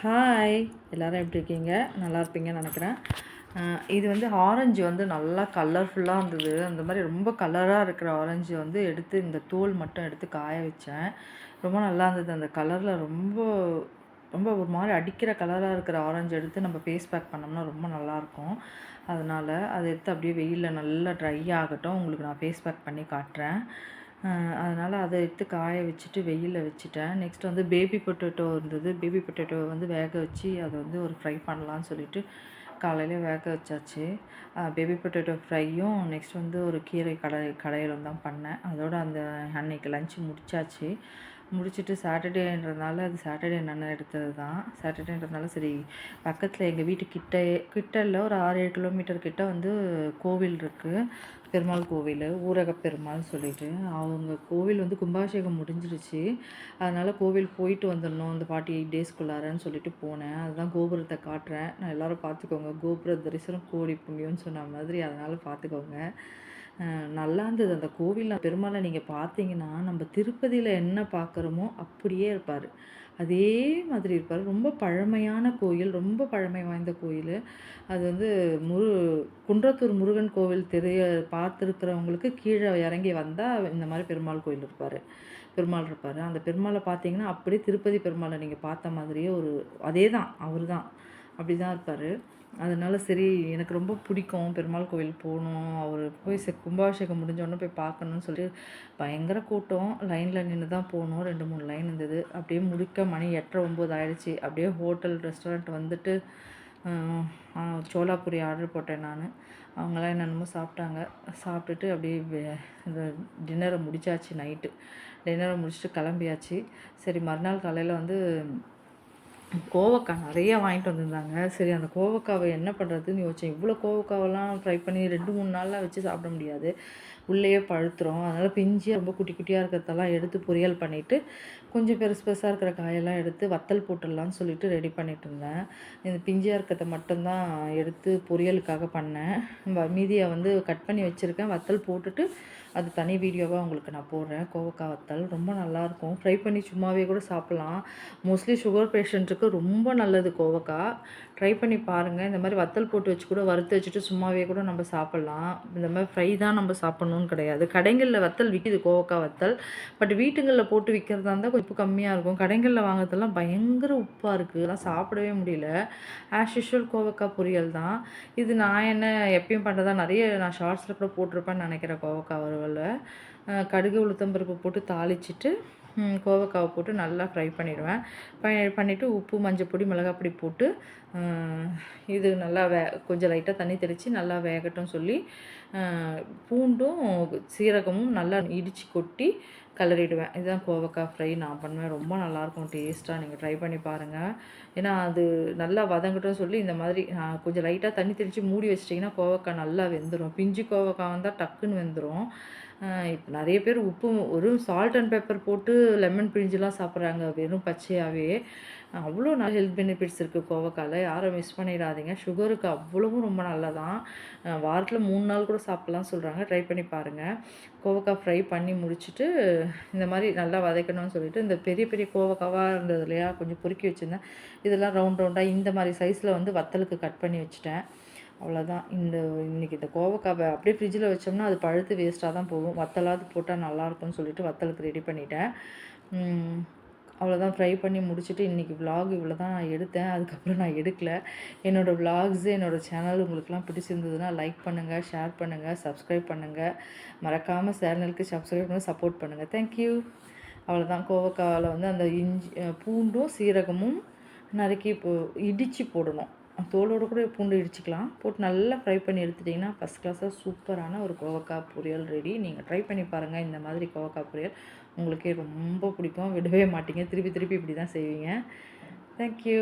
Hi எல்லோரும் எப்படி இருக்கீங்க? நல்லா இருப்பீங்கன்னு நினைக்கிறேன். இது வந்து ஆரஞ்சு வந்து நல்லா கலர்ஃபுல்லாக இருந்தது. அந்த மாதிரி ரொம்ப கலராக இருக்கிற ஆரஞ்சு வந்து எடுத்து இந்த தோல் மட்டும் எடுத்து காய வச்சேன். ரொம்ப நல்லா இருந்தது. அந்த கலரில் ரொம்ப ரொம்ப ஒரு மாதிரி அடிக்கிற கலராக இருக்கிற ஆரஞ்சு எடுத்து நம்ம ஃபேஸ் பேக் பண்ணோம்னா ரொம்ப நல்லாயிருக்கும் அதனால் அதை எடுத்து அப்படியே வெயிலில் நல்லா ட்ரை ஆகட்டும். உங்களுக்கு நான் ஃபேஸ் பேக் பண்ணி காட்டுறேன். அதனால் அதை எடுத்து காய வச்சுட்டு வெயிலில் வச்சுட்டேன். நெக்ஸ்ட் வந்து பேபி பொட்டேட்டோ இருந்தது. பேபி பொட்டேட்டோ வந்து வேக வச்சு அதை வந்து ஒரு ஃப்ரை பண்ணலான்னு சொல்லிட்டு காலையில் வேக வச்சாச்சு. பேபி பொட்டேட்டோ ஃப்ரையும் நெக்ஸ்ட் வந்து ஒரு கீரை கடை கடையில் தான் பண்ணேன். அதோட அந்த அன்னைக்கு லஞ்சு முடிச்சாச்சு. முடிச்சுட்டு சாட்டர்டேன்றதுனால அது சாட்டர்டே நான் எடுத்தது தான். சாட்டர்டேன்றதுனால சரி பக்கத்தில் எங்கள் வீட்டு கிட்டே கிட்ட இல்லை ஒரு ஆறு ஏழு கிலோமீட்டர் கிட்ட வந்து கோவில் இருக்குது பெருமாள் கோவில் ஊரக பெருமாள்னு சொல்லிட்டு. அவங்க கோவில் வந்து கும்பாபிஷேகம் முடிஞ்சிருச்சு அதனால் கோவில் போயிட்டு வந்துடணும் இந்த ஃபார்ட்டி எயிட் டேஸ்க்குள்ளாரன்னு சொல்லிட்டு போனேன். அதுதான் கோபுரத்தை காட்டுறேன். நான் எல்லோரும் பார்த்துக்கோங்க. கோபுர தரிசனம் கோடி புண்ணியம்னு சொன்ன மாதிரி அதனால் பார்த்துக்கோங்க. நல்லா இருந்தது. அந்த கோவிலில் பெருமாளை நீங்கள் பார்த்தீங்கன்னா நம்ம திருப்பதியில் என்ன பார்க்குறோமோ அப்படியே இருப்பார். அதே மாதிரி இருப்பார். ரொம்ப பழமையான கோயில் ரொம்ப பழமை வாய்ந்த கோயில். அது வந்து முரு குன்றத்தூர் முருகன் கோவில் தெரிய பார்த்துருக்கிறவங்களுக்கு கீழே இறங்கி வந்தால் இந்த மாதிரி பெருமாள் கோயில் இருப்பார். பெருமாள் இருப்பார். அந்த பெருமாளை பார்த்தீங்கன்னா அப்படியே திருப்பதி பெருமாளை நீங்கள் பார்த்த மாதிரியே ஒரு அதே தான் அவர் தான் அப்படி தான் இருப்பார். அதனால சரி எனக்கு ரொம்ப பிடிக்கும். பெருமாள் கோவில் போகணும். அவர் போய் செ கும்பாபிஷேகம் முடிஞ்சோடனே போய் பார்க்கணுன்னு சொல்லிட்டு பயங்கர கூட்டம். லைனில் நின்று தான் போகணும். ரெண்டு மூணு லைன் இருந்தது. அப்படியே முடிக்க மணி எட்டரை ஒம்பது ஆயிடுச்சு. அப்படியே ஹோட்டல் ரெஸ்டாரண்ட் வந்துட்டு சோலாபுரி ஆர்டர் போட்டேன் நான். அவங்களாம் என்னென்னமோ சாப்பிட்டாங்க. சாப்பிட்டுட்டு அப்படியே இந்த டின்னரை முடிச்சாச்சு நைட்டு டின்னரை முடிச்சுட்டு கிளம்பியாச்சு. சரி மறுநாள் காலையில் வந்து கோவக்காய் நிறைய வாங்கிட்டு வந்திருந்தாங்க. சரி அந்த கோவக்காவை என்ன பண்ணுறதுன்னு யோசிச்சேன். இவ்வளோ கோவக்காவெல்லாம் ஃப்ரை பண்ணி ரெண்டு மூணு நாளில் வச்சு சாப்பிட முடியாது. உள்ளேயே பழுத்துரும். அதனால் பிஞ்சு ரொம்ப குட்டி குட்டியாக இருக்கிறதெல்லாம் எடுத்து பொரியல் பண்ணிவிட்டு கொஞ்சம் பெருசு பெருசாக இருக்கிற காயெல்லாம் எடுத்து வத்தல் போட்டுடலான்னு சொல்லிட்டு ரெடி பண்ணிட்டு இருந்தேன். இந்த பிஞ்சியாக இருக்கிறத மட்டும்தான் எடுத்து பொரியலுக்காக பண்ணேன். மீதியை வந்து கட் பண்ணி வச்சுருக்கேன். வத்தல் போட்டுட்டு அது தனி வீடியோவாக உங்களுக்கு நான் போடுறேன். கோவக்காய் வத்தல் ரொம்ப நல்லாயிருக்கும். ஃப்ரை பண்ணி சும்மாவே கூட சாப்பிட்லாம். மோஸ்ட்லி சுகர் பேஷண்ட்டுக்கு ரொம்ப நல்லது கோவக்காய் ட்ரை பண்ணி பாருங்கள் இந்த மாதிரி வத்தல் போட்டு வச்சு கூட வறுத்து வச்சுட்டு சும்மாவே கூட நம்ம சாப்பிட்லாம். இந்த மாதிரி ஃப்ரை தான் நம்ம சாப்பிட்ணுன்னு கிடையாது. கடைகளில் வத்தல் விற்கிது கோவக்காய் வத்தல். பட் வீட்டுங்களில் போட்டு விற்கிறதா இருந்தால் உப்பு கம்மியாக இருக்கும். கடைகளில் வாங்குறதெல்லாம் பயங்கர உப்பாக இருக்குது அதெல்லாம் சாப்பிடவே முடியல. ஆஸ் யூஷுவல் கோவக்காய் பொரியல் தான். இது நான் என்ன எப்பயும் பண்ணுறதா நிறைய நான் ஷார்ட்ஸில் கூட போட்டிருப்பேன்னு நினைக்கிறேன் கோவக்காய் வறுவலில் கடுகு உளுத்தம்பருப்பு போட்டு தாளிச்சிட்டு கோவக்காவை போட்டு நல்லா ஃப்ரை பண்ணிடுவேன். பண்ணிவிட்டு உப்பு மஞ்சள் பொடி மிளகாப்பொடி போட்டு இது நல்லா வே கொஞ்சம் லைட்டாக தண்ணி தெளித்து நல்லா வேகட்டும் சொல்லி பூண்டும் சீரகமும் நல்லா இடித்து கொட்டி கலரிடுவேன். இதுதான் கோவக்காய் ஃப்ரை நான் பண்ணுவேன். ரொம்ப நல்லாயிருக்கும். டேஸ்ட்டாக நீங்கள் ட்ரை பண்ணி பாருங்கள் ஏன்னா அது நல்லா வதங்கட்டும் சொல்லி இந்த மாதிரி கொஞ்சம் லைட்டாக தண்ணி தெளித்து மூடி வச்சிட்டிங்கன்னா கோவக்காய் நல்லா வெந்துடும் பிஞ்சு கோவக்காய் வந்தால் டக்குன்னு வெந்துடும் இப்போ நிறைய பேர் உப்பு ஒரு சால்ட் அண்ட் பெப்பர் போட்டு லெமன் பிழிஞ்சுலாம் சாப்பிட்றாங்க வெறும் பச்சையாகவே அவ்வளோ நல்ல ஹெல்த் பெனிஃபிட்ஸ் இருக்குது கோவக்காயில் யாரும் மிஸ் பண்ணிடாதீங்க. சுகருக்கு அவ்வளவும் ரொம்ப நல்லதான். வாரத்தில் மூணு நாள் கூட சாப்பிட்லாம் சொல்கிறாங்க ட்ரை பண்ணி பாருங்கள் கோவக்காய் ஃப்ரை பண்ணி முடிச்சுட்டு இந்த மாதிரி நல்லா வதக்கணும்னு சொல்லிட்டு இந்த பெரிய பெரிய கோவக்காவாக இருந்தது இல்லையா? கொஞ்சம் பொறுக்கி வச்சுருந்தேன். இதெல்லாம் ரவுண்ட் ரவுண்டாக இந்த மாதிரி சைஸில் வந்து வத்தலுக்கு கட் பண்ணி வச்சுட்டேன். அவ்வளோதான் இந்த இன்றைக்கி இந்த கோவக்காவை அப்படியே ஃப்ரிட்ஜில் வச்சோம்னா அது பழுத்து வேஸ்ட்டாக தான் போகும். வத்தலாவது போட்டால் நல்லாயிருக்கும்னு சொல்லிட்டு வத்தலுக்கு ரெடி பண்ணிட்டேன். அவ்வளோதான் ஃப்ரை பண்ணி முடிச்சுட்டு இன்றைக்கி விலாக் இவ்வளோ தான் நான் எடுத்தேன். அதுக்கப்புறம் நான் எடுக்கல. என்னோடய விலாக்ஸு என்னோடய சேனல் உங்களுக்குலாம் பிடிச்சிருந்ததுன்னா லைக் பண்ணுங்கள் ஷேர் பண்ணுங்கள் சப்ஸ்கிரைப் பண்ணுங்கள் மறக்காமல் சேனலுக்கு சப்ஸ்கிரைப் பண்ணி சப்போர்ட் பண்ணுங்கள் தேங்க்யூ அவ்வளோதான் கோவக்காவில் வந்து அந்த இஞ்சி பூண்டும் சீரகமும் நறுக்கி போ இடித்து போடணும். தோலோடு கூட பூண்டு இடிச்சிக்கலாம். போட்டு நல்லா ஃப்ரை பண்ணி எடுத்துட்டிங்கன்னா ஃபஸ்ட் கிளாஸாக சூப்பரான ஒரு கோவக்காய் பொரியல் ரெடி நீங்கள் ட்ரை பண்ணி பாருங்கள் இந்த மாதிரி கோவக்காய் பொரியல் உங்களுக்கே ரொம்ப பிடிக்கும். விடவே மாட்டீங்க. திருப்பி திருப்பி இப்படி தான் செய்வீங்க தேங்க்யூ